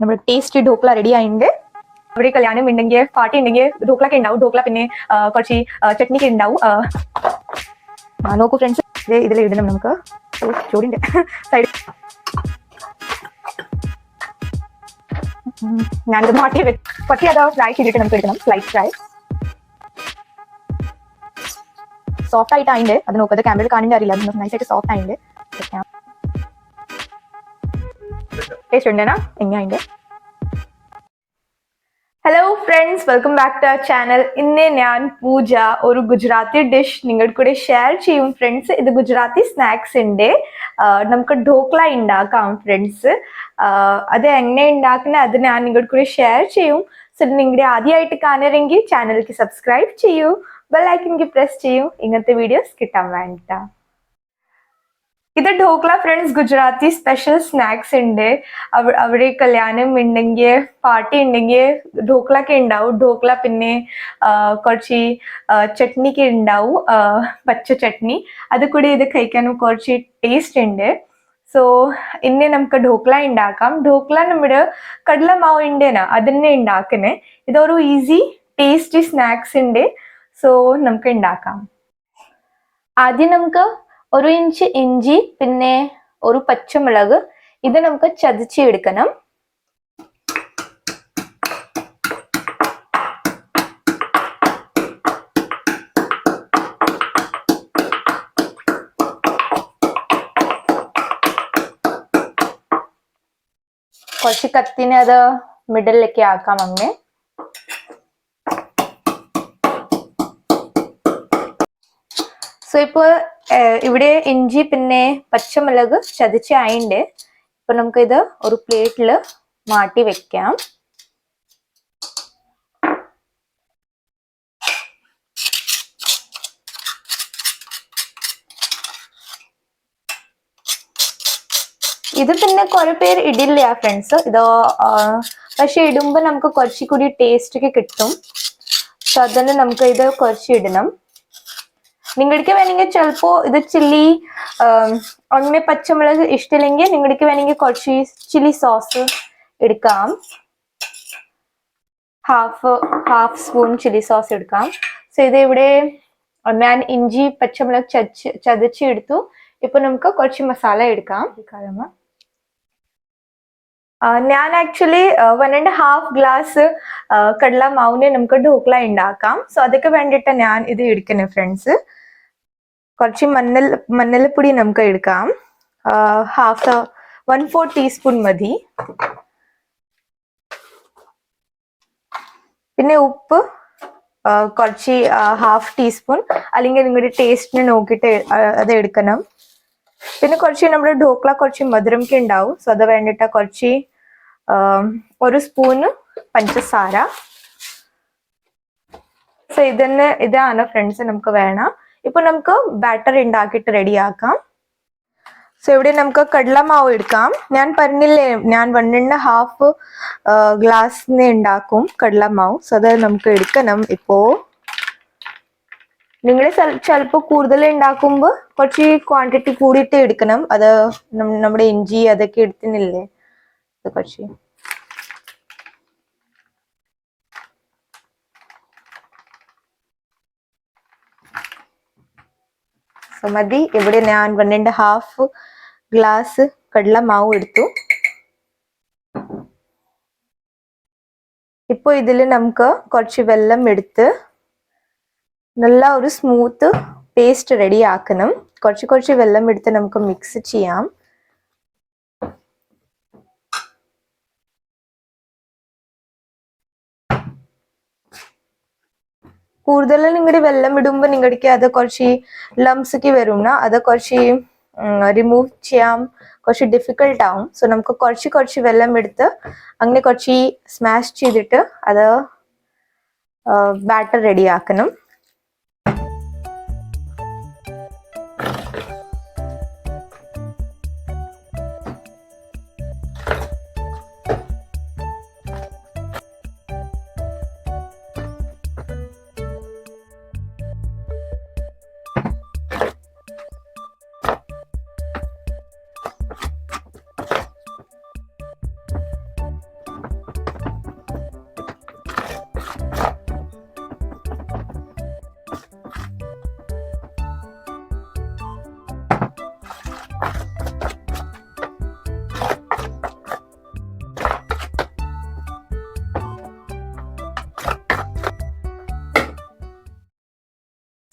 നമ്മൾ taste dhokla ready ആയിട്ട് അവിടെ കല്യാണം ഉണ്ടെങ്കിൽ പാട്ടി ഉണ്ടെങ്കിൽ ഢോക്ലൊക്കെ ഉണ്ടാവും. ഡോക്ല പിന്നെ കുറച്ച് ചട്നിക്ക് ഉണ്ടാവും. നോക്കൂ ഫ്രണ്ട്സ് ഇതിൽ ഇടണം നമുക്ക്. ചോടിന്റെ സൈഡ് ഞാനിത് മാറ്റി പറ്റി അത് ഫ്രൈ ചെയ്തിട്ട് നമുക്ക് എടുക്കണം. സ്ലൈസ് ഫ്രൈ സോഫ്റ്റ് ആയിട്ട് ആയിട്ട് അത് നോക്കത് ക്യാമറയിൽ കാണിന്റെ അറിയില്ല. അത് നൈസായിട്ട് സോഫ്റ്റ് ആയിട്ട് ഉണ്ടേനാ എങ്ങനെയുണ്ട് hello friends welcome back to our channel ഇന്ന് ഞാൻ പൂജ ഒരു ഗുജറാത്തി ഡിഷ് നിങ്ങളുടെ കൂടെ ഷെയർ ചെയ്യും ഫ്രണ്ട്സ് ഇത് ഗുജറാത്തി സ്നാക്സ് ഉണ്ട് ആ, നമുക്ക് ഢോക്ല ഉണ്ടാക്കാം ഫ്രണ്ട്സ് അത് എങ്ങനെ ഉണ്ടാക്കുന്നത് അത് ഞാൻ നിങ്ങളുടെ കൂടെ ഷെയർ ചെയ്യും. സോ നിങ്ങളുടെ ആദ്യമായിട്ട് കാണുമെങ്കിൽ ചാനലിലേക്ക് സബ്സ്ക്രൈബ് ചെയ്യൂ. ബെൽ ബെല്ലൈക്കൻക്ക് പ്രസ് ചെയ്യൂ. ഇങ്ങനത്തെ വീഡിയോസ് കിട്ടാൻ വേണ്ടിട്ടാ. ഇത് dhokla friends Gujarati special snacks ഉണ്ട് അവിടെ കല്യാണം ഉണ്ടെങ്കിൽ പാർട്ടി ഉണ്ടെങ്കിൽ ഢോക്ലൊക്കെ ഉണ്ടാവും ഢോക്ല പിന്നെ കുറച്ച് ചട്നിക്ക് ഉണ്ടാവും പച്ച ചട്നി. അത് കൂടി ഇത് കഴിക്കാനും കുറച്ച് ടേസ്റ്റ് ഉണ്ട് സോ ഇന്ന് നമുക്ക് ഢോക്ല ഉണ്ടാക്കാം ഢോക്ല നമ്മുടെ കടല മാവ് അത് തന്നെ ഉണ്ടാക്കുന്നത് ഇതൊരു ഈസി ടേസ്റ്റി സ്നാക്സ് ഉണ്ട് സോ നമുക്ക് ഉണ്ടാക്കാം ആദ്യം നമുക്ക് ഒരു ഇഞ്ച് ഇഞ്ചി പിന്നെ ഒരു പച്ചമുളക്. ഇത് നമുക്ക് ചതച്ച് എടുക്കണം കുറച്ച് കത്തിനെ അത് മിഡിലേക്ക് ആക്കാം അങ്ങനെ സോ ഇപ്പോൾ ഇവിടെ ഇഞ്ചി പിന്നെ പച്ചമുളക് ചതച്ച് ആയിണ്ട് ഇപ്പൊ നമുക്ക് ഇത് ഒരു പ്ലേറ്റിൽ മാറ്റി വെക്കാം. ഇത് പിന്നെ കുറെ പേര് ഇടില്ല ഫ്രണ്ട്സ്. ഇത് പക്ഷെ ഇടുമ്പോ നമുക്ക് കുറച്ചുകൂടി ടേസ്റ്റ് ഒക്കെ കിട്ടും. സോ അതന്നെ നമുക്ക് ഇത് കുറച്ച് ഇടണം. നിങ്ങൾക്ക് വേണമെങ്കിൽ ചിലപ്പോ ഇത് ചില്ലി ഉണ്മ പച്ചമുളക് ഇഷ്ടമില്ലെങ്കിൽ നിങ്ങൾക്ക് വേണമെങ്കിൽ കുറച്ച് ചില്ലി സോസ് എടുക്കാം. Half half spoon chilli sauce എടുക്കാം. സോ ഇത് ഇവിടെ ഞാൻ ഇഞ്ചി പച്ചമുളക് ചതച്ച് ചതച്ചെടുത്തു ഇപ്പൊ നമുക്ക് കുറച്ച് മസാല എടുക്കാം. കാലമ ഞാൻ actually one and half glass കടല മാവിനെ നമുക്ക് ഡോക്ല ഉണ്ടാക്കാം. സോ അതൊക്കെ വേണ്ടിയിട്ട് ഞാൻ ഇത് എടുക്കുന്നത് ഫ്രണ്ട്സ് കുറച്ച് മഞ്ഞൾ മഞ്ഞൾപ്പൊടി നമുക്ക് എടുക്കാം. ഹാഫ് വൺ ഫോർ ടീസ്പൂൺ മതി. പിന്നെ ഉപ്പ് കുറച്ച് ഹാഫ് ടീസ്പൂൺ അല്ലെങ്കിൽ നിങ്ങളുടെ ടേസ്റ്റിന് നോക്കിയിട്ട് അത് എടുക്കണം. പിന്നെ കുറച്ച് നമ്മുടെ ഡോക്ല കുറച്ച് മധുരമൊക്കെ ഉണ്ടാവും. സോ അത് വേണ്ടിയിട്ട് കുറച്ച് ഒരു സ്പൂണ് പഞ്ചസാര. സോ ഇതന്നെ ഇതാണ് ഫ്രണ്ട്സ് നമുക്ക് വേണം. ഇപ്പൊ നമുക്ക് ബാറ്റർ ഉണ്ടാക്കിയിട്ട് റെഡി ആക്കാം. സോ ഇവിടെ നമുക്ക് കടലമാവ് എടുക്കാം. ഞാൻ പറഞ്ഞില്ലേ ഞാൻ വൺ ആൻഡ് ഹാഫ് ഗ്ലാസ്സിന് ഉണ്ടാക്കും കടലമാവ് സോ അത് നമുക്ക് എടുക്കണം ഇപ്പോ. നിങ്ങൾ ചിലപ്പോൾ കൂടുതൽ ഉണ്ടാക്കുമ്പോൾ കുറച്ച് ക്വാണ്ടിറ്റി കൂടിയിട്ട് എടുക്കണം. അത് നമ്മുടെ ഇഞ്ചി അതൊക്കെ എടുത്തിനില്ലേ കുറച്ച്. സോ മതി. ഇവിടെ ഞാൻ വൺ ആൻഡ് ഹാഫ് ഗ്ലാസ് കടല മാവ് എടുത്തു. ഇപ്പോൾ ഇതിൽ നമുക്ക് കുറച്ച് വെള്ളം എടുത്ത് നല്ല ഒരു സ്മൂത്ത് പേസ്റ്റ് റെഡി ആക്കണം. കുറച്ച് കുറച്ച് വെള്ളം എടുത്ത് നമുക്ക് മിക്സ് ചെയ്യാം. കൂടുതൽ നിങ്ങൾ വെള്ളം ഇടുമ്പോൾ നിങ്ങൾക്ക് അത് കുറച്ച് ലംസ് ഒക്കെ വരും അത് കുറച്ച് റിമൂവ് ചെയ്യാൻ കുറച്ച് ഡിഫിക്കൽട്ട് ആവും. സോ നമുക്ക് കുറച്ച് കുറച്ച് വെള്ളം എടുത്ത് അങ്ങനെ കുറച്ച് സ്മാഷ് ചെയ്തിട്ട് അത് ബാറ്റർ റെഡി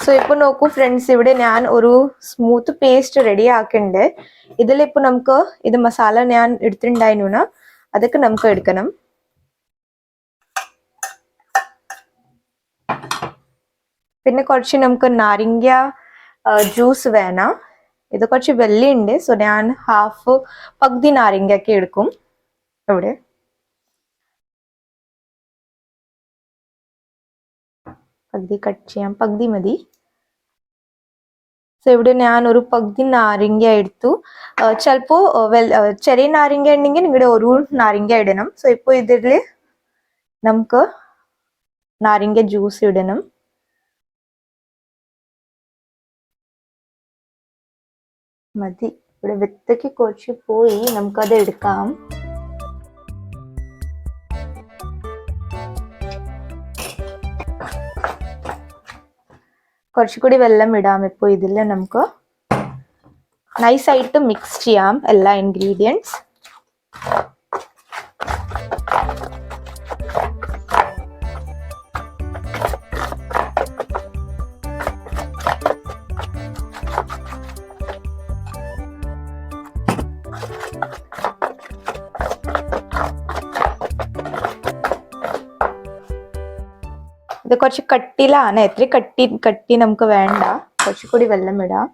സോ ഇപ്പൊ നോക്കൂ ഫ്രണ്ട്സ് ഇവിടെ ഞാൻ ഒരു സ്മൂത്ത് പേസ്റ്റ് റെഡി ആക്കുന്നുണ്ട് ഇതിലിപ്പോ നമുക്ക് ഇത് മസാല ഞാൻ എടുത്തിട്ടുണ്ടായിരുന്നു അതൊക്കെ നമുക്ക് എടുക്കണം. പിന്നെ കുറച്ച് നമുക്ക് നാരങ്ങ ജ്യൂസ് വേണം. ഇത് കുറച്ച് വെള്ളിയുണ്ട്. സോ ഞാൻ ഹാഫ് പകുതി നാരങ്ങയൊക്കെ എടുക്കും. ഇവിടെ. പകുതി കട്ട് ചെയ്യാം. പകുതി മതി. സോ ഇവിടെ ഞാൻ ഒരു പകുതി നാരങ്ങ എടുത്തു. ചിലപ്പോൾ വെൽ ചെറിയ നാരങ്ങ ഉണ്ടെങ്കിൽ നിങ്ങളുടെ ഒരു നാരങ്ങ ഇടണം. സോ ഇപ്പോൾ ഇതിൽ നമുക്ക് നാരങ്ങ ജ്യൂസ് ഇടണം. മതി. ഇവിടെ വിത്തക്ക് കുറച്ച് പോയി. നമുക്കത് എടുക്കാം. കുറച്ചുകൂടി വെള്ളം ഇടാം. ഇപ്പോൾ ഇതിൽ നമുക്ക് നൈസായിട്ട് മിക്സ് ചെയ്യാം എല്ലാ ഇൻഗ്രീഡിയൻസ് ഇത് കുറച്ച് കട്ടിയിലാണ് എത്ര കട്ടി കട്ടി നമുക്ക് വേണ്ട. കുറച്ചുകൂടി വെള്ളം ഇടാം.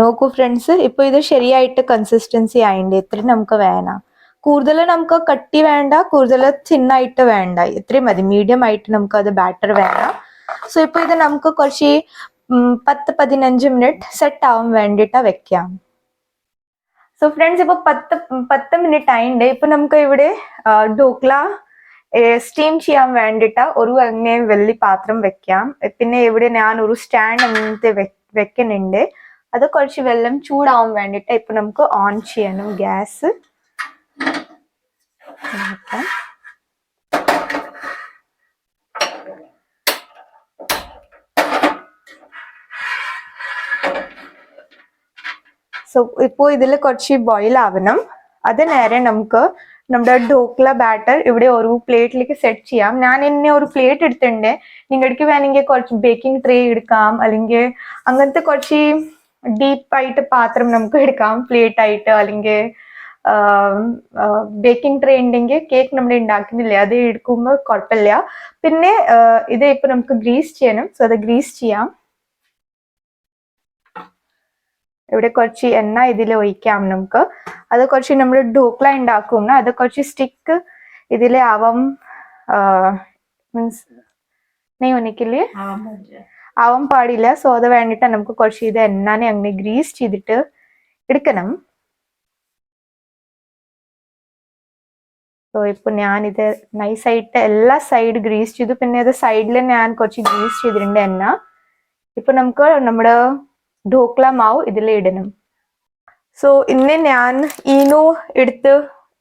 നോക്കൂ ഫ്രണ്ട്സ് ഇപ്പൊ ഇത് ശരിയായിട്ട് കൺസിസ്റ്റൻസി ആയിണ്ട്. ഇത്ര നമുക്ക് വേണം. കൂടുതൽ നമുക്ക് കട്ടി വേണ്ട കൂടുതൽ തിന്നായിട്ട് വേണ്ട. ഇത്രയും മതി. മീഡിയം ആയിട്ട് നമുക്ക് അത് ബാറ്റർ വേണം. സോ ഇപ്പൊ ഇത് നമുക്ക് കുറച്ച് പത്ത് പതിനഞ്ച് മിനിറ്റ് സെറ്റ് ആവാൻ വേണ്ടിയിട്ട് വെക്കാം സോ ഫ്രണ്ട്സ് ഇപ്പൊ പത്ത് പത്ത് മിനിറ്റ് ആയിണ്ട്. ഇപ്പൊ നമുക്ക് ഇവിടെ ഡോക്ല സ്റ്റീം ചെയ്യാൻ വേണ്ടിയിട്ട് ഒരു അങ്ങനെ വെള്ളി പാത്രം വെക്കാം പിന്നെ ഇവിടെ ഞാൻ ഒരു സ്റ്റാൻഡ് അങ്ങനത്തെ വെക്കുന്നുണ്ട്. അത് കുറച്ച് വെള്ളം ചൂടാവാൻ വേണ്ടിയിട്ട് ഇപ്പൊ നമുക്ക് ഓൺ ചെയ്യണം ഗ്യാസ്. സോ ഇപ്പോൾ ഇതിൽ കുറച്ച് ബോയിൽ ആവണം. അത് നേരെ നമുക്ക് നമ്മുടെ ഡോക്ല ബാറ്റർ ഇവിടെ ഒരു പ്ലേറ്റിലേക്ക് സെറ്റ് ചെയ്യാം. ഞാൻ എന്നെ ഒരു പ്ലേറ്റ് എടുത്തിട്ടുണ്ട്. നിങ്ങൾക്ക് വേണമെങ്കിൽ കുറച്ച് ബേക്കിംഗ് ട്രേ എടുക്കാം. അല്ലെങ്കിൽ അങ്ങനത്തെ കുറച്ച് ഡീപ്പ് ആയിട്ട് പാത്രം നമുക്ക് എടുക്കാം. പ്ലേറ്റ് ആയിട്ട് അല്ലെങ്കിൽ ബേക്കിംഗ് ട്രേ ഉണ്ടെങ്കിൽ കേക്ക് നമ്മൾ ഉണ്ടാക്കുന്നില്ലേ അത് എടുക്കുമ്പോൾ കുഴപ്പമില്ല പിന്നെ ഇത് ഇപ്പൊ നമുക്ക് ഗ്രീസ് ചെയ്യണം. സോ അത് ഗ്രീസ് ചെയ്യാം. ഇവിടെ കുറച്ച് എണ്ണ ഇതിൽ ഒഴിക്കാം നമുക്ക്. അത് കുറച്ച് നമ്മൾ ഡോക്ല ഉണ്ടാക്കും അത് കുറച്ച് സ്റ്റിക്ക് ഇതിലെ ആവാം മീൻസ് നെയ് ഒന്നിക്കില്ലേ? ആവാൻ പാടില്ല സോ അത് വേണ്ടിട്ട് നമുക്ക് കുറച്ച് ഇത് എണ്ണനെ അങ്ങനെ ഗ്രീസ് ചെയ്തിട്ട് എടുക്കണം. സോ ഇപ്പൊ ഞാനിത് നൈസായിട്ട് എല്ലാ സൈഡ് ഗ്രീസ് ചെയ്തു. പിന്നെ അത് സൈഡിൽ ഞാൻ കുറച്ച് ഗ്രീസ് ചെയ്തിട്ടുണ്ട് എണ്ണ. ഇപ്പൊ നമുക്ക് നമ്മുടെ ഢോക്ല മാവ് ഇതിൽ ഇടണം. സോ ഇന്ന് ഞാൻ ഈനോ എടുത്ത്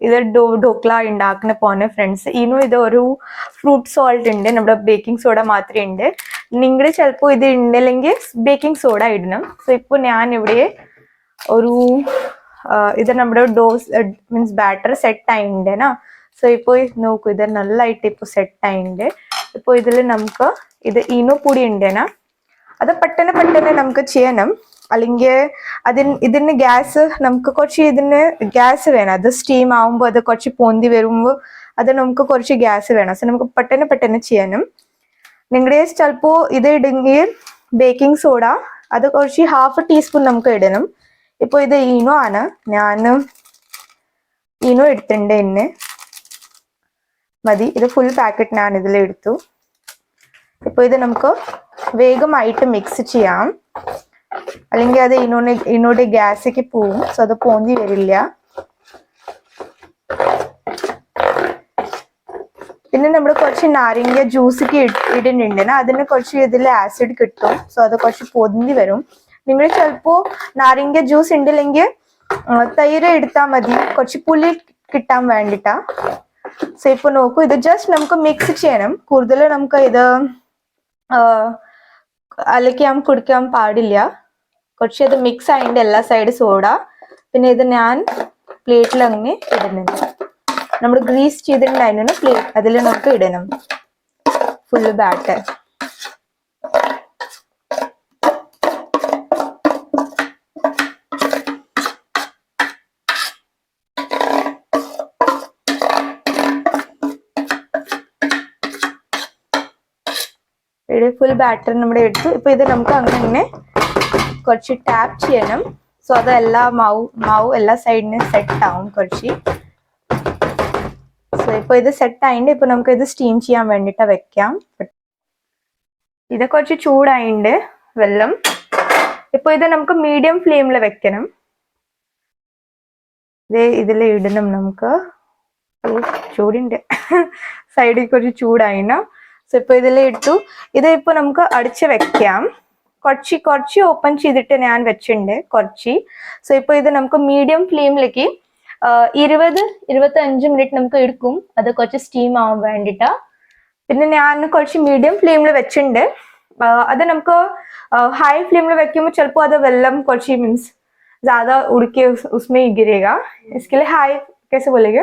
ഇത് ഡോ ഢോക്ല ഉണ്ടാക്കുന്ന പോന്നെ ഫ്രണ്ട്സ് ഈനോ ഇത് ഒരു ഫ്രൂട്ട് സോൾട്ട് ഉണ്ട്. നമ്മുടെ ബേക്കിംഗ് സോഡ മാത്രമേ ഉണ്ട്. നിങ്ങൾ ചിലപ്പോൾ ഇത് ഉണ്ടല്ലെങ്കിൽ ബേക്കിംഗ് സോഡ ഇടണം. സോ ഇപ്പോൾ ഞാൻ ഇവിടെ ഒരു ഇത് നമ്മുടെ ഡോസ് മീൻസ് ബാറ്റർ സെറ്റ് ആയിണ്ടേനാ സോ ഇപ്പോൾ നോക്കൂ ഇത് നല്ലതായിട്ട് ഇപ്പോൾ സെറ്റ് ആയിണ്ട്. ഇപ്പോൾ ഇതിൽ നമുക്ക് ഇത് ഈനോ പൊടി ഉണ്ടേനാ അത് പെട്ടെന്ന് പെട്ടെന്ന് നമുക്ക് ചെയ്യണം. അല്ലെങ്കിൽ അതിന് ഇതിന് ഗ്യാസ് നമുക്ക് കുറച്ച് ഇതിന് ഗ്യാസ് വേണം. അത് സ്റ്റീം ആവുമ്പോൾ അത് കുറച്ച് പൊന്തി വരുമ്പോൾ അത് നമുക്ക് കുറച്ച് ഗ്യാസ് വേണം. സോ നമുക്ക് പെട്ടെന്ന് പെട്ടെന്ന് ചെയ്യണം. നിങ്ങളുടെ ചിലപ്പോൾ ഇത് ഇടുമെങ്കിൽ ബേക്കിംഗ് സോഡ അത് കുറച്ച് ഹാഫ് ടീസ്പൂൺ നമുക്ക് ഇടണം. ഇപ്പോൾ ഇത് ഈനോ ആണ്. ഞാൻ ഈനോ എടുത്തിട്ടുണ്ട് എന്നെ മതി ഇത് ഫുൾ പാക്കറ്റ് ഞാൻ ഇതിൽ എടുത്തു. ഇപ്പോൾ ഇത് നമുക്ക് വേഗമായിട്ട് മിക്സ് ചെയ്യാം. അല്ലെങ്കിൽ അത് ഇനോടെ ഇനോടെ ഗ്യാസേക്ക് പോവും. സോ അത് പോന്തി വരില്ല. പിന്നെ നമ്മൾ കുറച്ച് നാരങ്ങ ജ്യൂസ് ഇടുന്നുണ്ട്. അതിന് കുറച്ച് ഇതിൽ ആസിഡ് കിട്ടും. സോ അത് കുറച്ച് പൊന്തി വരും. നിങ്ങൾ ചിലപ്പോ നാരങ്ങ ജ്യൂസ് ഉണ്ടില്ലെങ്കിൽ തൈര് എടുത്താൽ മതി. കുറച്ച് പുളി കിട്ടാൻ വേണ്ടിട്ടാ. സോ ഇപ്പൊ നോക്കൂ. ഇത് ജസ്റ്റ് നമുക്ക് മിക്സ് ചെയ്യണം. കൂടുതൽ നമുക്ക് ഇത് അലക്കാൻ കുടിക്കാൻ പാടില്ല. കുറച്ച് ഇത് മിക്സ് ആയിട്ട് എല്ലാ സൈഡ് സോഡ പിന്നെ ഇത് ഞാൻ പ്ലേറ്റിൽ അങ്ങനെ ഇടുന്നുണ്ട്. നമ്മൾ ഗ്രീസ് ചെയ്തിട്ടുണ്ടായിരുന്നു പ്ലേറ്റ് അതിൽ നമുക്ക് ഇടണം. ഫുള്ള് ബാറ്റർ ഫുൾ ബാറ്റർ നമ്മുടെ എടുത്തു. ഇപ്പൊ ഇത് നമുക്ക് അങ്ങനെ കുറച്ച് ടാപ്പ് ചെയ്യണം. സോ അത് എല്ലാ മാവ് മാവ് എല്ലാ സൈഡിനും സെറ്റ് ആവും കുറച്ച്. ഇപ്പൊ ഇത് സെറ്റ് ആയിണ്ട്. ഇപ്പൊ നമുക്ക് ഇത് സ്റ്റീം ചെയ്യാൻ വേണ്ടിട്ട് വെക്കാം. ഇത് കുറച്ച് ചൂടായിണ്ട് വെള്ളം ഇപ്പൊ ഇത് നമുക്ക് മീഡിയം ഫ്ലെയിമിൽ വെക്കണം. ഇത് ഇതിൽ ഇടണം നമുക്ക്. ചൂടുണ്ട്. സൈഡിൽ കുറച്ച് ചൂടായിന സോ ഇപ്പൊ ഇതിൽ ഇട്ടു. ഇത് ഇപ്പൊ നമുക്ക് അടിച്ച് വെക്കാം. കുറച്ച് കുറച്ച് ഓപ്പൺ ചെയ്തിട്ട് ഞാൻ വെച്ചിട്ടുണ്ട് കുറച്ച്. സോ ഇപ്പൊ ഇത് നമുക്ക് മീഡിയം ഫ്ലെയിമിലേക്ക് ഇരുപത് ഇരുപത്തി അഞ്ച് മിനിറ്റ് നമുക്ക് എടുക്കും അത് കുറച്ച് സ്റ്റീം ആവാൻ വേണ്ടിട്ടാ പിന്നെ ഞാൻ കുറച്ച് മീഡിയം ഫ്ലെയിമിൽ വെച്ചിട്ടുണ്ട് ആ, അത് നമുക്ക് हाई फ्लेम में വെക്കുമ്പോൾ ചിലപ്പോൾ അത് വെള്ളം കുറച്ച് മീൻസ് ज्यादा उड़ के उस, उसमें ही गिरेगा इसके लिए हाई कैसे बोलेंगे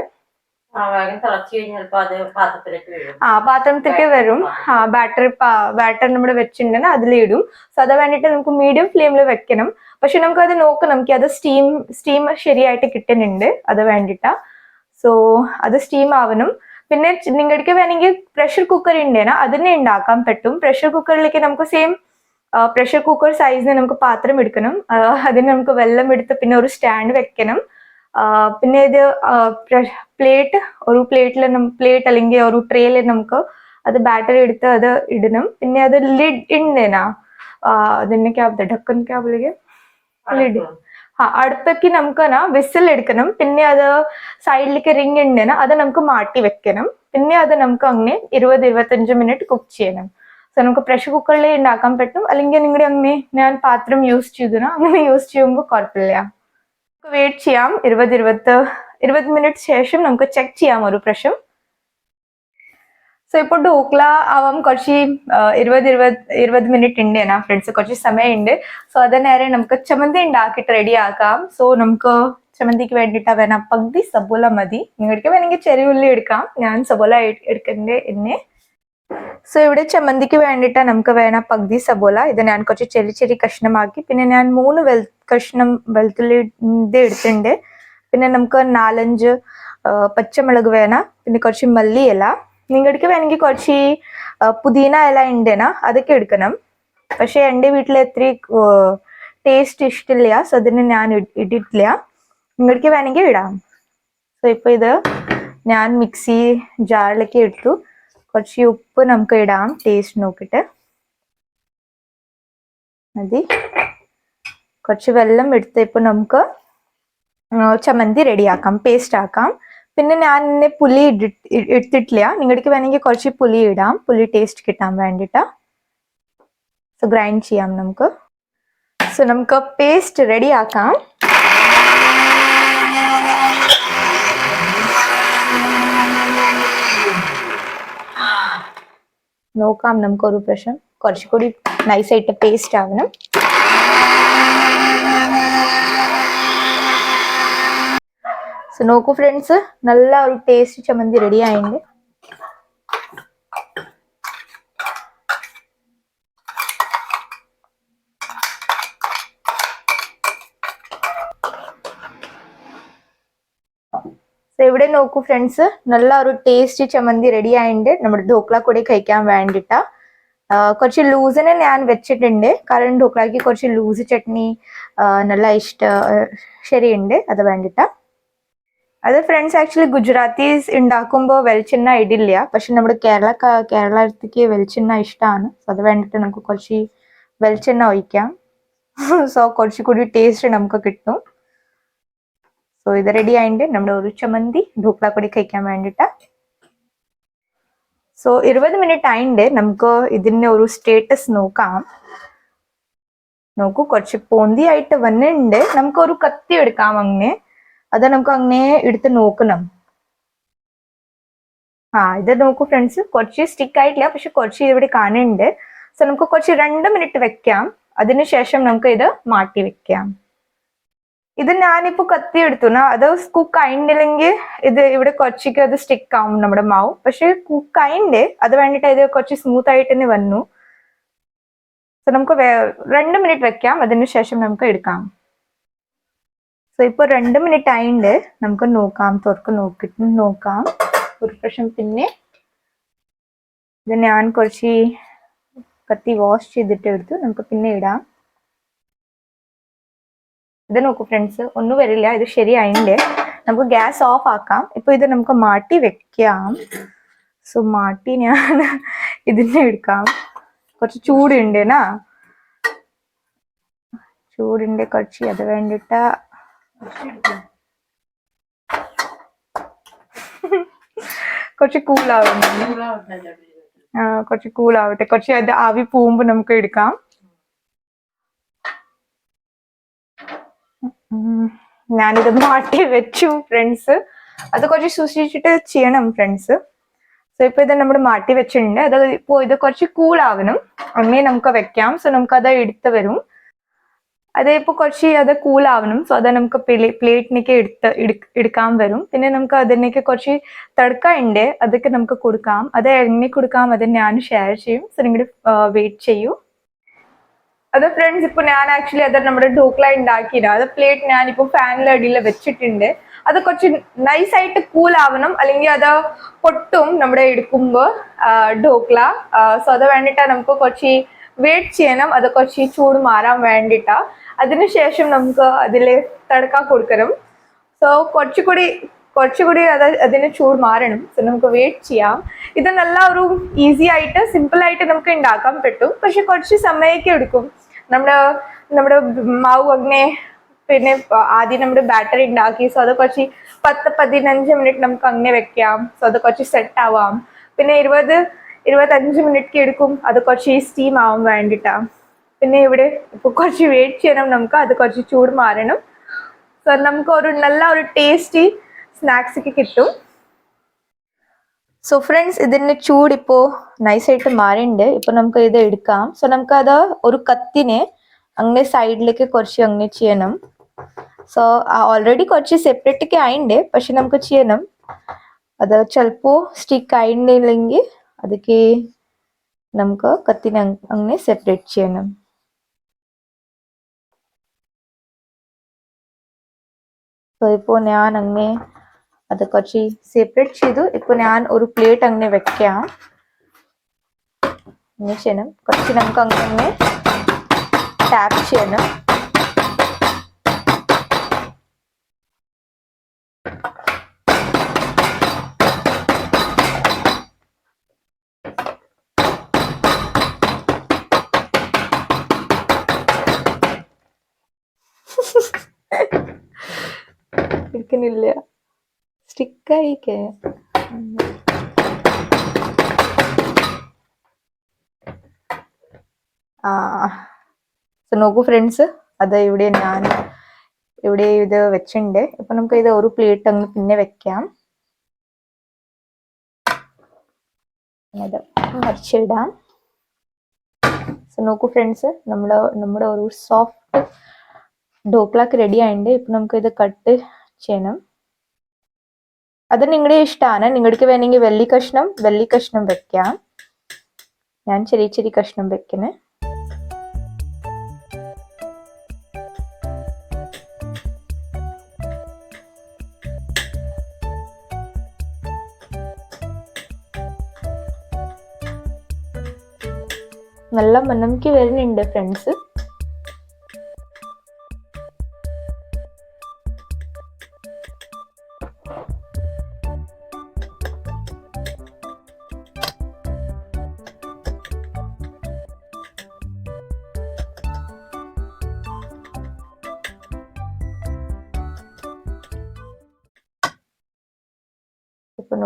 ആ വേഗം തിളച്ചു കഴിഞ്ഞാൽ ചിലപ്പോ അത് പാത്രത്തിലേക്ക് വീഴും ആ പാത്രത്തിലേക്ക് വരും ആ ബാറ്റർ ബാറ്റർ നമ്മൾ വെച്ചിട്ടുണ്ടെങ്കിൽ അതിലിടും സോ അത് വേണ്ടിയിട്ട് നമുക്ക് മീഡിയം ഫ്ലെയിമിൽ വെക്കണം പക്ഷെ നമുക്ക് അത് നോക്കണം. നമുക്ക് അത് സ്റ്റീം സ്റ്റീം ശരിയായിട്ട് കിട്ടുന്നുണ്ട്. അത് വേണ്ടിട്ടാ. സോ അത് സ്റ്റീം ആവണം. പിന്നെ നിങ്ങൾക്ക് വേണമെങ്കിൽ പ്രഷർ കുക്കർ ഉണ്ടേനാ അതിനെ ഉണ്ടാക്കാൻ പറ്റും. പ്രഷർ കുക്കറിലേക്ക് നമുക്ക് സെയിം പ്രഷർ കുക്കർ സൈസിന് നമുക്ക് പാത്രം എടുക്കണം. അതിന് നമുക്ക് വെള്ളം എടുത്ത് പിന്നെ ഒരു സ്റ്റാൻഡ് വെക്കണം. പിന്നെ ഇത് പ്ലേറ്റ് ഒരു പ്ലേറ്റിൽ പ്ലേറ്റ് അല്ലെങ്കിൽ ഒരു ട്രേയിൽ നമുക്ക് അത് ബാറ്ററി എടുത്ത് അത് ഇടണം. പിന്നെ അത് ലിഡ് ഉണ്ടേനാ അതിനെ ക്യാ ഡക്കൻ ക്യാ ലിഡ് ആ അടുപ്പേക്ക് നമുക്ക് നാ വിസിൽ എടുക്കണം. പിന്നെ അത് സൈഡിലേക്ക് റിങ് ഉണ്ടെന്ന് അത് നമുക്ക് മാറ്റി വെക്കണം. പിന്നെ അത് നമുക്ക് അങ്ങനെ ഇരുപത് ഇരുപത്തഞ്ച് മിനിറ്റ് കുക്ക് ചെയ്യണം. സോ നമുക്ക് പ്രഷർ കുക്കറിൽ ഉണ്ടാക്കാൻ പറ്റും. അല്ലെങ്കിൽ നിങ്ങളുടെ അങ്ങനെ ഞാൻ പാത്രം യൂസ് ചെയ്തിരുന്നു അങ്ങനെ യൂസ് ചെയ്യുമ്പോൾ കുഴപ്പമില്ല നമുക്ക് വെയിറ്റ് ചെയ്യാം. ഇരുപത് ഇരുപത്ത് ഇരുപത് മിനിറ്റ് ശേഷം നമുക്ക് ചെക്ക് ചെയ്യാം ഒരു പ്രാവശ്യം. ഇപ്പോൾ ഡോക്ല ആവാം. കുറച്ച് ആ, ഇരുപത് ഇരുപത് ഇരുപത് മിനിറ്റ് ഉണ്ട് എന്നാ ഫ്രണ്ട്സ് കുറച്ച് സമയമുണ്ട്. സോ അത് നേരെ നമുക്ക് ചമന്തി ഉണ്ടാക്കിയിട്ട് റെഡി ആക്കാം. സോ നമുക്ക് ചമന്തിക്ക് വേണ്ടിയിട്ട് വേണം പകുതി സബോല മതി. നിങ്ങൾക്ക് വേണമെങ്കിൽ ചെറിയ ഉള്ളി എടുക്കാം. ഞാൻ സബോല എട്- എടുക്കണ്ടേ എന്നെ. സോ ഇവിടെ ചമ്മന്തിക്ക് വേണ്ടിയിട്ട് നമുക്ക് വേണം പകുതി സബോല ഇത് ഞാൻ കുറച്ച് ചെറിയ ചെറിയ കഷ്ണമാക്കി. പിന്നെ ഞാൻ മൂന്ന് വെൽ കഷ്ണം വെളുത്തുള്ളി ഇത് എടുത്തിട്ടുണ്ട്. പിന്നെ നമുക്ക് നാലഞ്ച് പച്ചമുളക് വേണം. പിന്നെ കുറച്ച് മല്ലിയില. നിങ്ങൾക്ക് വേണമെങ്കിൽ കുറച്ച് പുതിന ഇല ഉണ്ടേന അതൊക്കെ എടുക്കണം. പക്ഷെ എന്റെ വീട്ടിൽ എത്ര ടേസ്റ്റ് ഇഷ്ടമില്ല സോ അതിന് ഞാൻ ഇട്ടിട്ടില്ല. നിങ്ങൾക്ക് വേണമെങ്കിൽ ഇടാം. സോ ഇപ്പൊ ഇത് ഞാൻ മിക്സി ജാറിലേക്ക് ഇട്ടു. കുറച്ച് ഉപ്പ് നമുക്ക് ഇടാം ടേസ്റ്റ് നോക്കിയിട്ട് മതി. കുറച്ച് വെള്ളം എടുത്ത് ഇപ്പൊ നമുക്ക് ചമ്മന്തി റെഡിയാക്കാം പേസ്റ്റ് ആക്കാം. പിന്നെ ഞാൻ ഇന്നെ പുളി ഇടി- ഇ- എടുത്തിട്ടില്ല. നിങ്ങൾക്ക് വേണമെങ്കിൽ കുറച്ച് പുളി ഇടാം. പുളി ടേസ്റ്റ് കിട്ടാൻ വേണ്ടിയിട്ട് സോ ഗ്രൈൻഡ് ചെയ്യാം നമുക്ക്. സോ നമുക്ക് പേസ്റ്റ് റെഡിയാക്കാം നോക്കാം നമുക്ക് ഒരു പ്രാവശ്യം കുറച്ചുകൂടി നൈസായിട്ട് പേസ്റ്റ് ആവണം. സോ നോക്കൂ ഫ്രണ്ട്സ് നല്ല ഒരു ടേസ്റ്റ് ചമ്മന്തി റെഡി ആയിട്ടുണ്ട്. സോ ഇവിടെ നോക്കൂ ഫ്രണ്ട്സ് നല്ല ഒരു ടേസ്റ്റ് ചമ്മന്തി റെഡി ആയിട്ടുണ്ട്. നമ്മുടെ ധോക്ല കൂടി കഴിക്കാൻ വേണ്ടിട്ട. കുറച്ച് ലൂസിനെ ഞാൻ വെച്ചിട്ടുണ്ട്. കാരണം ധോക്ലാക്ക് കുറച്ച് ലൂസ് ചട്നി നല്ല ഇഷ്ട ശരിയുണ്ട്. അത് വേണ്ടിട്ടാ. അത് ഫ്രണ്ട്സ് ആക്ച്വലി ഗുജറാത്തീസ് ഉണ്ടാക്കുമ്പോൾ വെളിച്ചെണ്ണ ഇടില്ല. പക്ഷെ നമ്മുടെ കേരള കേരളത്തിക്ക് വെളിച്ചെണ്ണ ഇഷ്ടമാണ് സോ അത് വേണ്ടിട്ട് നമുക്ക് കുറച്ച് വെളിച്ചെണ്ണ ഒഴിക്കാം. സോ കുറച്ചുകൂടി ടേസ്റ്റ് നമുക്ക് കിട്ടും. സോ ഇത് റെഡി ആയിട്ട് നമ്മുടെ ഒരു ചമ്മന്തി ധൂക്ല കൂടി കഴിക്കാൻ വേണ്ടിട്ട്. സോ ഇരുപത് മിനിറ്റ് ആയിട്ട് നമുക്ക് ഇതിന്റെ ഒരു സ്റ്റേറ്റസ് നോക്കാം. നോക്കൂ കുറച്ച് പൊന്തിയായിട്ട് വന്നിട്ടുണ്ട് നമുക്ക് ഒരു കത്തി എടുക്കാം അങ്ങനെ അത് നമുക്ക് അങ്ങനെ എടുത്ത് നോക്കണം. ആ ഇത് നോക്കൂ ഫ്രണ്ട്സ് കുറച്ച് സ്റ്റിക്ക് ആയിട്ടില്ല പക്ഷെ കുറച്ച് ഇവിടെ കാണുന്നുണ്ട്. സോ നമുക്ക് കുറച്ച് രണ്ട് മിനിറ്റ് വെക്കാം. അതിനുശേഷം നമുക്ക് ഇത് മാറ്റി വെക്കാം. ഇത് ഞാനിപ്പോ കത്തി എടുത്തു. അത് കുക്ക് ആയിട്ടില്ലെങ്കിൽ ഇത് ഇവിടെ കുറച്ചേക്ക് അത് സ്റ്റിക്ക് ആവും നമ്മുടെ മാവ്. പക്ഷെ കുക്ക് ആയിണ്ട്. അത് വേണ്ടിട്ട് ഇത് കുറച്ച് സ്മൂത്ത് ആയിട്ട് തന്നെ വന്നു. സോ നമുക്ക് രണ്ട് മിനിറ്റ് വെക്കാം. അതിനുശേഷം നമുക്ക് എടുക്കാം. സോ ഇപ്പൊ രണ്ട് മിനിറ്റ് ആയിണ്ട്. നമുക്ക് നോക്കാം. തുറക്ക് നോക്കിട്ട് നോക്കാം. ഒരു പ്രാവശ്യം പിന്നെ ഇത് ഞാൻ കുറച്ച് കത്തി വാഷ് ചെയ്തിട്ട് എടുത്തു നമുക്ക് പിന്നെ ഇടാം. ഇത് നോക്കൂ ഫ്രണ്ട്സ് ഒന്നും വരില്ല. ഇത് ശരിയായിണ്ട്. നമുക്ക് ഗ്യാസ് ഓഫ് ആക്കാം. ഇപ്പൊ ഇത് നമുക്ക് മാട്ടി വെക്കാം. സോ മാട്ടി ഞാൻ ഇതിനെ എടുക്കാം. കുറച്ച് ചൂടുണ്ട് നാ ചൂടുണ്ട് കുറച്ച്. അത് വേണ്ടിട്ട് കുറച്ച് കൂളാവുന്നു കുറച്ച് കൂളാവട്ടെ. കുറച്ച് അത് ആവി പോകുമ്പോ നമുക്ക് എടുക്കാം. ഞാനിത് മാറ്റി വെച്ചു ഫ്രണ്ട്സ് അത് കുറച്ച് സൂക്ഷിച്ചിട്ട് ചെയ്യണം ഫ്രണ്ട്സ് സോ ഇപ്പൊ ഇത് നമ്മൾ മാറ്റി വെച്ചിട്ടുണ്ട്. അത് ഇപ്പോ ഇത് കുറച്ച് കൂളാവണം. അമ്മയെ നമുക്ക് വെക്കാം. സോ നമുക്ക് അത് എടുത്ത് വരും. അത് ഇപ്പൊ കുറച്ച് അത് കൂളാവണം. സോ അത് നമുക്ക് പ്ലേറ്റിനൊക്കെ എടുത്ത് എടുക്കാൻ വരും. പിന്നെ നമുക്ക് അതിനൊക്കെ കുറച്ച് തടുക്ക ഉണ്ട് അതൊക്കെ നമുക്ക് കൊടുക്കാം. അത് എങ്ങനെ കൊടുക്കാം. അത് ഞാൻ ഷെയർ ചെയ്യും. സോ നിങ്ങൾ വെയിറ്റ് ചെയ്യൂ. അത് ഫ്രണ്ട്സ് ഇപ്പൊ ഞാൻ ആക്ച്വലി അത് നമ്മുടെ ഡോക്ല ഉണ്ടാക്കിയില്ല. അത് പ്ലേറ്റ് ഞാൻ ഇപ്പൊ ഫാനിലെ അടിയിൽ വെച്ചിട്ടുണ്ട്. അത് കുറച്ച് നൈസായിട്ട് ആവണം അല്ലെങ്കിൽ അത് പൊട്ടും നമ്മുടെ എടുക്കുമ്പോൾ ഡോക്ല സോ അത് വേണ്ടിട്ടാ നമുക്ക് കുറച്ച് വെയിറ്റ് ചെയ്യണം. അത് കുറച്ച് ചൂട് മാറാൻ വേണ്ടിട്ടാ. അതിനുശേഷം നമുക്ക് അതിൽ തടക്ക കൊടുക്കണം. സോ കുറച്ചുകൂടി കുറച്ചുകൂടി അത് അതിന് ചൂട് മാറണം. സോ നമുക്ക് വെയിറ്റ് ചെയ്യാം. ഇത് നല്ല ഒരു ഈസി ആയിട്ട് സിമ്പിൾ ആയിട്ട് നമുക്ക് ഉണ്ടാക്കാൻ പറ്റും. പക്ഷെ കുറച്ച് സമയമൊക്കെ എടുക്കും. നമ്മുടെ നമ്മുടെ മാവ് അങ്ങനെ പിന്നെ ആദ്യം നമ്മുടെ ബാറ്ററി ഉണ്ടാക്കി സോ അത് കുറച്ച് പത്ത് പതിനഞ്ച് മിനിറ്റ് നമുക്ക് അങ്ങനെ വെക്കാം. സോ അത് കുറച്ച് സെറ്റ് ആവാം. പിന്നെ ഇരുപത് ഇരുപത്തഞ്ച് മിനിറ്റ് എടുക്കും. അത് കുറച്ച് സ്റ്റീം ആവാൻ വേണ്ടിട്ടാ. പിന്നെ ഇവിടെ ഇപ്പൊ കുറച്ച് വെയിറ്റ് ചെയ്യണം. നമുക്ക് അത് കുറച്ച് ചൂട് മാറണം. സോ നമുക്ക് ഒരു നല്ല ഒരു ടേസ്റ്റി സ്നാക്സ് ഒക്കെ കിട്ടും. സോ ഫ്രണ്ട്സ് ഇതിന്റെ ചൂട് ഇപ്പോ നൈസായിട്ട് മാറിണ്ട് ഇപ്പൊ നമുക്ക് ഇത് എടുക്കാം. സോ നമുക്ക് അത് ഒരു കത്തിനെ അങ്ങനെ സൈഡിലേക്ക് കുറച്ച് അങ്ങനെ ചെയ്യണം. സോ ഓൾറെഡി കുറച്ച് സെപ്പറേറ്റ് ഒക്കെ ആയിണ്ട് പക്ഷെ നമുക്ക് ചെയ്യണം. അത് ചിലപ്പോ സ്റ്റിക്ക് ആയിട്ടില്ലെങ്കിൽ അതൊക്കെ നമുക്ക് കത്തിനെ അങ് അങ്ങനെ സെപ്പറേറ്റ് ചെയ്യണം. സോ ഇപ്പോൾ ഞാൻ അങ്ങനെ അത് കുറച്ച് സെപ്പറേറ്റ് ചെയ്തു. ഇപ്പോൾ ഞാൻ ഒരു പ്ലേറ്റ് അങ്ങനെ വെക്കാം. അങ്ങനെ ചെയ്യണം. കുറച്ച് നമുക്ക് അങ്ങനെ ടാപ്പ് ചെയ്യണം. എടുക്കുന്നില്ല സ്റ്റിക്കായിക്കേ കേ നോക്കൂ ഫ്രണ്ട്സ് അത് ഇവിടെ ഞാൻ ഇവിടെ ഇത് വെച്ചിട്ടുണ്ട് ഇപ്പൊ നമുക്ക് ഇത് ഒരു പ്ലേറ്റ് അങ്ങ് പിന്നെ വെക്കാം. അത് മറിച്ചിടാം. നോക്കൂ ഫ്രണ്ട്സ് നമ്മൾ നമ്മുടെ ഒരു സോഫ്റ്റ് ഡോക്ലാക്ക് റെഡി ആയിട്ടുണ്ട് ഇപ്പൊ നമുക്ക് ഇത് കട്ട് ചെയ്യണം അത് നിങ്ങളുടെ ഇഷ്ടമാണ് നിങ്ങൾക്ക് വേണമെങ്കിൽ വെള്ളി കഷ്ണം വെള്ളി കഷ്ണം വെക്കാം. ഞാൻ ചെറിയ ചെറിയ കഷ്ണം വെക്കണേ നല്ല മണംക്ക് വരുന്നുണ്ട് ഫ്രണ്ട്സ്.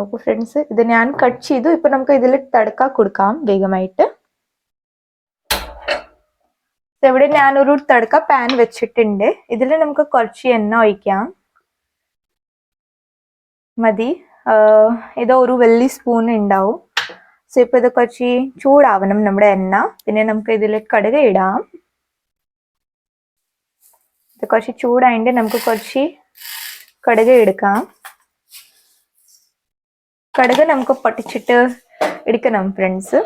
നോക്കൂ ഫ്രണ്ട്സ് ഇത് ഞാൻ കട്ട് ചെയ്തു. ഇപ്പൊ നമുക്ക് ഇതിൽ തടക്ക കൊടുക്കാം വേഗമായിട്ട്. ഇവിടെ ഞാനൊരു തടുക്ക പാൻ വെച്ചിട്ടുണ്ട്. ഇതിൽ നമുക്ക് കുറച്ച് എണ്ണ ഒഴിക്കാം. മതി. ഇത് ഒരു വലിയ സ്പൂൺ ഉണ്ടാവും. സോ ഇപ്പൊ ഇത് കുറച്ച് ചൂടാവണം നമ്മുടെ എണ്ണ. പിന്നെ നമുക്ക് ഇതിൽ കടുക് ഇടാം. ഇത് കുറച്ച് ചൂടായിട്ട് നമുക്ക് കുറച്ച് കടുക് എടുക്കാം. കടുക് നമുക്ക് പൊട്ടിച്ചിട്ട് എടുക്കണം ഫ്രണ്ട്സ്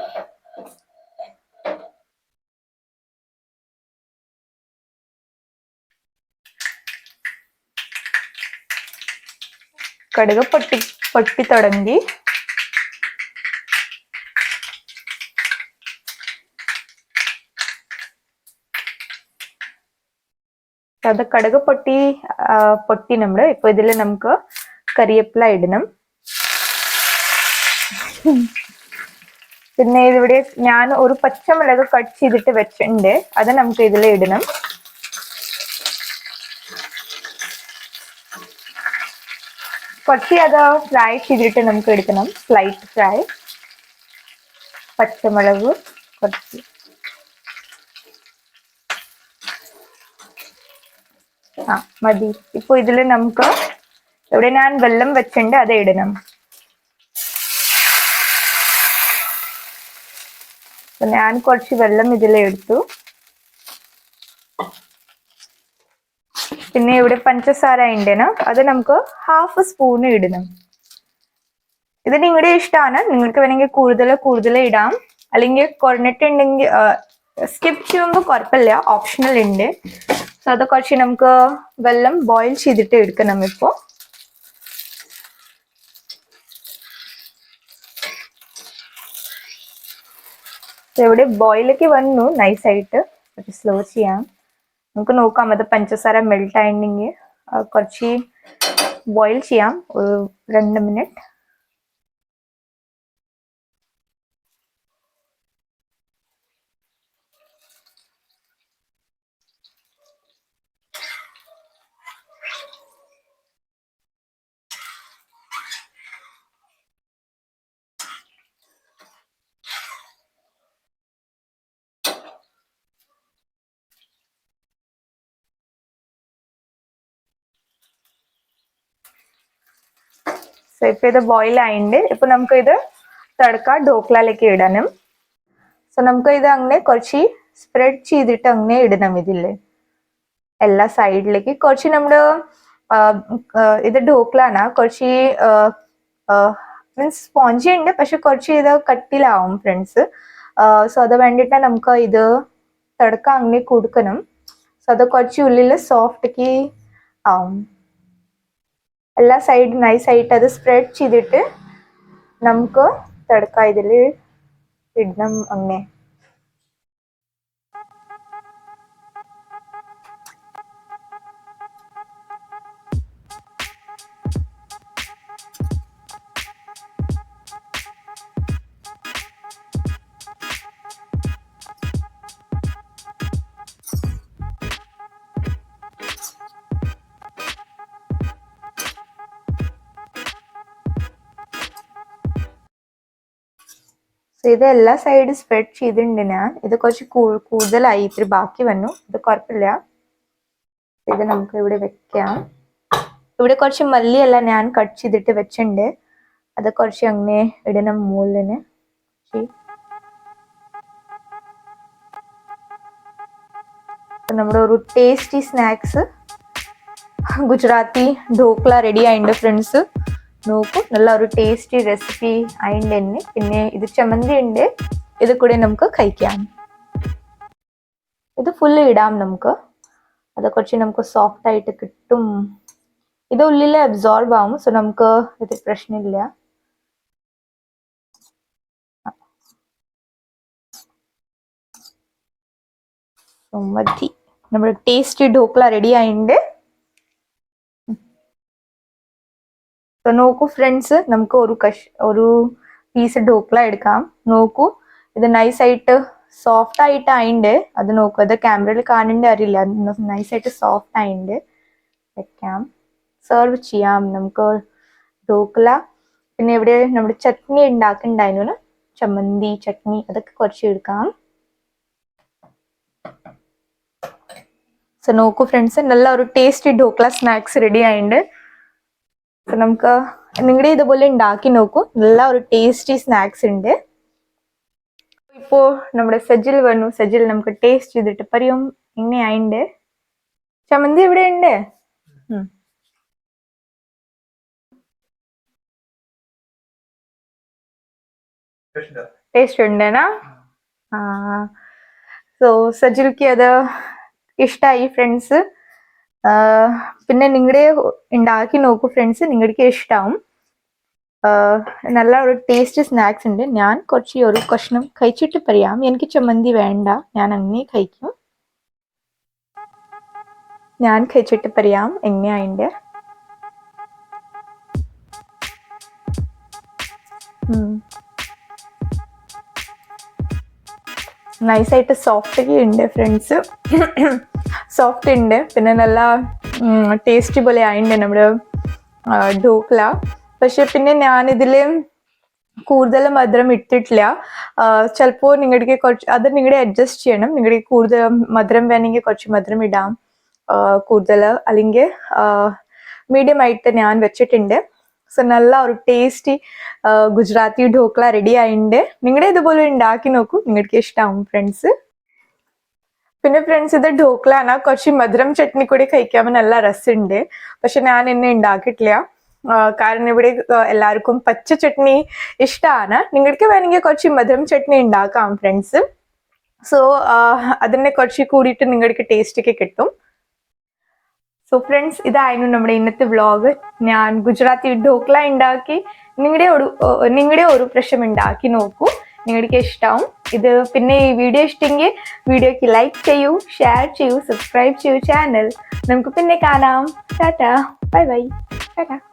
കടുക് പൊട്ടി പൊട്ടി തുടങ്ങി അത് കടുക് പൊട്ടി ആ, പൊട്ടി നമ്മൾ ഇപ്പൊ ഇതിൽ നമുക്ക് കറിവേപ്പില ഇടണം പിന്നെ ഇവിടെ ഞാൻ ഒരു പച്ചമുളക് കട്ട് ചെയ്തിട്ട് വെച്ചിട്ടുണ്ട്. അത് നമുക്ക് ഇതിൽ ഇടണം. കുറച്ച് അത് ഫ്രൈ ചെയ്തിട്ട് നമുക്ക് എടുക്കണം. സ്ലൈറ്റ് ഫ്രൈ പച്ചമുളക് കുറച്ച്. ആ മതി. ഇപ്പൊ ഇതിൽ നമുക്ക് ഇവിടെ ഞാൻ വെള്ളം വെച്ചിട്ടുണ്ട് അത് ഇടണം. അപ്പൊ ഞാൻ കുറച്ച് വെള്ളം ഇതിലെടുത്തു. പിന്നെ ഇവിടെ പഞ്ചസാര ഉണ്ടേന അത് നമുക്ക് ഹാഫ് സ്പൂൺ ഇടണം. ഇത് നിങ്ങളുടെ ഇഷ്ടമാണ്. നിങ്ങൾക്ക് വേണമെങ്കിൽ കൂടുതൽ കൂടുതൽ ഇടാം. അല്ലെങ്കിൽ കുറഞ്ഞിട്ടുണ്ടെങ്കിൽ സ്കിപ്പ് ചെയ്യുമ്പോൾ കുഴപ്പമില്ല. ഓപ്ഷണൽ ഉണ്ട്. സോ അത് കുറച്ച് നമുക്ക് വെള്ളം ബോയിൽ ചെയ്തിട്ട് എടുക്കണം ഇപ്പോൾ ഇവിടെ ബോയിലേക്ക് വന്നു. നൈസായിട്ട് പക്ഷെ സ്ലോ ചെയ്യാം. നമുക്ക് നോക്കാം. അത് പഞ്ചസാര മെൽട്ട് ആയിട്ടുണ്ടെങ്കിൽ കുറച്ച് ബോയിൽ ചെയ്യാം. ഒരു രണ്ട് മിനിറ്റ് സോ ഇപ്പൊ ഇത് ബോയിൽ ആയിണ്ട്. ഇപ്പൊ നമുക്ക് ഇത് തടുക്ക ഡോക്ലാലേക്ക് ഇടണം. സോ നമുക്ക് ഇത് അങ്ങനെ കുറച്ച് സ്പ്രെഡ് ചെയ്തിട്ട് അങ്ങനെ ഇടണം ഇതിൽ. എല്ലാ സൈഡിലേക്ക് കുറച്ച് നമ്മുടെ ഇത് ഡോക്ലാണ് കുറച്ച് മീൻസ് സ്പോഞ്ചി ഉണ്ട് പക്ഷെ കുറച്ച് ഇത് കട്ടിലാവും ഫ്രണ്ട്സ് സോ അത് വേണ്ടിയിട്ട് നമുക്ക് ഇത് തടുക്ക അങ്ങനെ കൊടുക്കണം. സോ അത് കുറച്ച് ഉള്ളിൽ സോഫ്റ്റ് ആവും. എല്ലാ സൈഡ് നൈസ് ആയിട്ട് അത് സ്പ്രെഡ് ചെയ്തിട്ട് നമുക്ക് തടുക്ക. ഇതിൽ ഇടണം അങ്ങനെ സോ ഇത് എല്ലാ സൈഡും സ്പ്രെഡ് ചെയ്തിട്ടുണ്ട് ഞാൻ. ഇത് കുറച്ച് കൂടുതലായി ഇത്തിരി ബാക്കി വന്നു. ഇത് കുഴപ്പമില്ല. ഇത് നമുക്ക് ഇവിടെ വെക്കാം. ഇവിടെ കുറച്ച് മല്ലിയല്ല ഞാൻ കട്ട് ചെയ്തിട്ട് വെച്ചിട്ടുണ്ട്. അത് കുറച്ച് അങ്ങനെ ഇടണം. അപ്പൊ നമ്മുടെ ഒരു tasty snacks Gujarati dhokla ready ആയിട്ടുണ്ട് ഫ്രണ്ട്സ് നോക്കൂ. നല്ല ഒരു ടേസ്റ്റി റെസിപ്പി അതിന്റെ തന്നെ പിന്നെ ഇത് ചമ്മന്തി ഉണ്ട് ഇത് കൂടെ നമുക്ക് കഴിക്കാം. ഇത് ഫുള്ള് ഇടാം നമുക്ക്. അത് കുറച്ച് നമുക്ക് സോഫ്റ്റ് ആയിട്ട് കിട്ടും. ഇത് ഉള്ളിൽ അബ്സോർബ് ആവും സോ നമുക്ക് ഇത് പ്രശ്നമില്ല. മതി. നമ്മുടെ ടേസ്റ്റി ઢોકળા റെഡി ആയിട്ടുണ്ട് So, നോക്കൂ ഫ്രണ്ട്സ് നമുക്ക് ഒരു കഷ് ഒരു പീസ് ഢോക്ല എടുക്കാം. നോക്കൂ ഇത് നൈസ് ആയിട്ട് സോഫ്റ്റ് ആയിട്ട് ആയിണ്ട് അത് നോക്കൂ അത് ക്യാമറയിൽ കാണേണ്ട അറിയില്ല നൈസ് ആയിട്ട് സോഫ്റ്റ് ആയിണ്ട്. വെക്കാം. സെർവ് ചെയ്യാം. നമുക്ക് ഢോക്ല പിന്നെ ഇവിടെ നമ്മുടെ ചട്നി ഉണ്ടാക്കുന്നുണ്ടായിരുന്നു ചമ്മന്തി ചട്നി അതൊക്കെ കുറച്ച് എടുക്കാം. സോ നോക്കൂ ഫ്രണ്ട്സ് നല്ല ഒരു ടേസ്റ്റി ഢോക്ല സ്നാക്സ് റെഡി ആയിട്ടുണ്ട് സോ നമുക്ക് നിങ്ങളുടെ ഇതുപോലെ ഉണ്ടാക്കി നോക്കൂ. നല്ല ഒരു ടേസ്റ്റി സ്നാക്സ് ഉണ്ട് ഇപ്പോ നമ്മുടെ സജിൽ വന്നു. സജിൽ നമുക്ക് ടേസ്റ്റ് ചെയ്തിട്ട് പറയും. എങ്ങനെയായിണ്ട് ചമന്തി ഇവിടെ ഉണ്ട്. ടേസ്റ്റ് ഉണ്ടേനാ സോ സജിൽക്ക് അത് ഇഷ്ടായി ഫ്രണ്ട്സ് പിന്നെ നിങ്ങളുടെ ഉണ്ടാക്കി നോക്കൂ ഫ്രണ്ട്സ് നിങ്ങൾക്ക് ഇഷ്ടാവും. ആ, നല്ല ഒരു ടേസ്റ്റ് സ്നാക്സ് ഉണ്ട് ഞാൻ കുറച്ച് ഒരു കഷ്ണം കഴിച്ചിട്ട് പറയാം. എനിക്ക് ചമ്മന്തി വേണ്ട. ഞാൻ അങ്ങനെ കഴിക്കും. ഞാൻ കഴിച്ചിട്ട് പറയാം. എങ്ങനെയുണ്ട് നൈസായിട്ട് സോഫ്റ്റ് ഒക്കെ ഉണ്ട് ഫ്രണ്ട്സ് സോഫ്റ്റ് ഉണ്ട്. പിന്നെ നല്ല ടേസ്റ്റി പോലെ ആയിട്ടുണ്ട് നമ്മുടെ ഡോക്ല. പക്ഷെ പിന്നെ ഞാനിതിൽ കൂടുതൽ മധുരം ഇട്ടിട്ടില്ല. ചിലപ്പോൾ നിങ്ങളുടെ കുറച്ച് അത് നിങ്ങളുടെ അഡ്ജസ്റ്റ് ചെയ്യണം. നിങ്ങളുടെ കൂടുതൽ മധുരം വേണമെങ്കിൽ കുറച്ച് മധുരം ഇടാം. കൂടുതൽ. അല്ലെങ്കിൽ മീഡിയം ആയിട്ട് ഞാൻ വെച്ചിട്ടുണ്ട്. സോ നല്ല ഒരു ടേസ്റ്റി ഗുജറാത്തി ഢോക്ല റെഡി ആയിട്ടുണ്ട് നിങ്ങളുടെ ഇതുപോലെ ഉണ്ടാക്കി നോക്കൂ. നിങ്ങൾക്ക് ഇഷ്ടമാവും ഫ്രണ്ട്സ് പിന്നെ ഫ്രണ്ട്സ് ഇത് ഢോക്ലാണ് കുറച്ച് മധുരം ചട്നി കൂടി കഴിക്കാൻ നല്ല രസമുണ്ട്. പക്ഷെ ഞാൻ എന്നെ ഉണ്ടാക്കിയിട്ടില്ല കാരണം ഇവിടെ എല്ലാവർക്കും പച്ച ചട്നി ഇഷ്ടമാണ് നിങ്ങൾക്ക് വേണമെങ്കിൽ കുറച്ച് മധുരം ചട്നി ഉണ്ടാക്കാം ഫ്രണ്ട്സ് സോ അതിനെ കുറച്ച് കൂടിയിട്ട് നിങ്ങൾക്ക് ടേസ്റ്റ് ഒക്കെ കിട്ടും. സോ ഫ്രണ്ട്സ് ഇതായിരുന്നു നമ്മുടെ ഇന്നത്തെ വ്ളോഗ് ഞാൻ ഗുജറാത്തി ഢോക്ല ഉണ്ടാക്കി നിങ്ങളുടെ ഒരു നിങ്ങളുടെ ഒരു പ്രശ്നം ഉണ്ടാക്കി നോക്കൂ. നിങ്ങൾക്ക് ഇഷ്ടമാവും ഇത് പിന്നെ ഈ വീഡിയോ ഇഷ്ടമെങ്കിൽ വീഡിയോക്ക് ലൈക്ക് ചെയ്യൂ ഷെയർ ചെയ്യൂ സബ്സ്ക്രൈബ് ചെയ്യൂ ചാനൽ നമുക്ക് പിന്നെ കാണാം. ടാറ്റ. Bye bye. ടാറ്റ.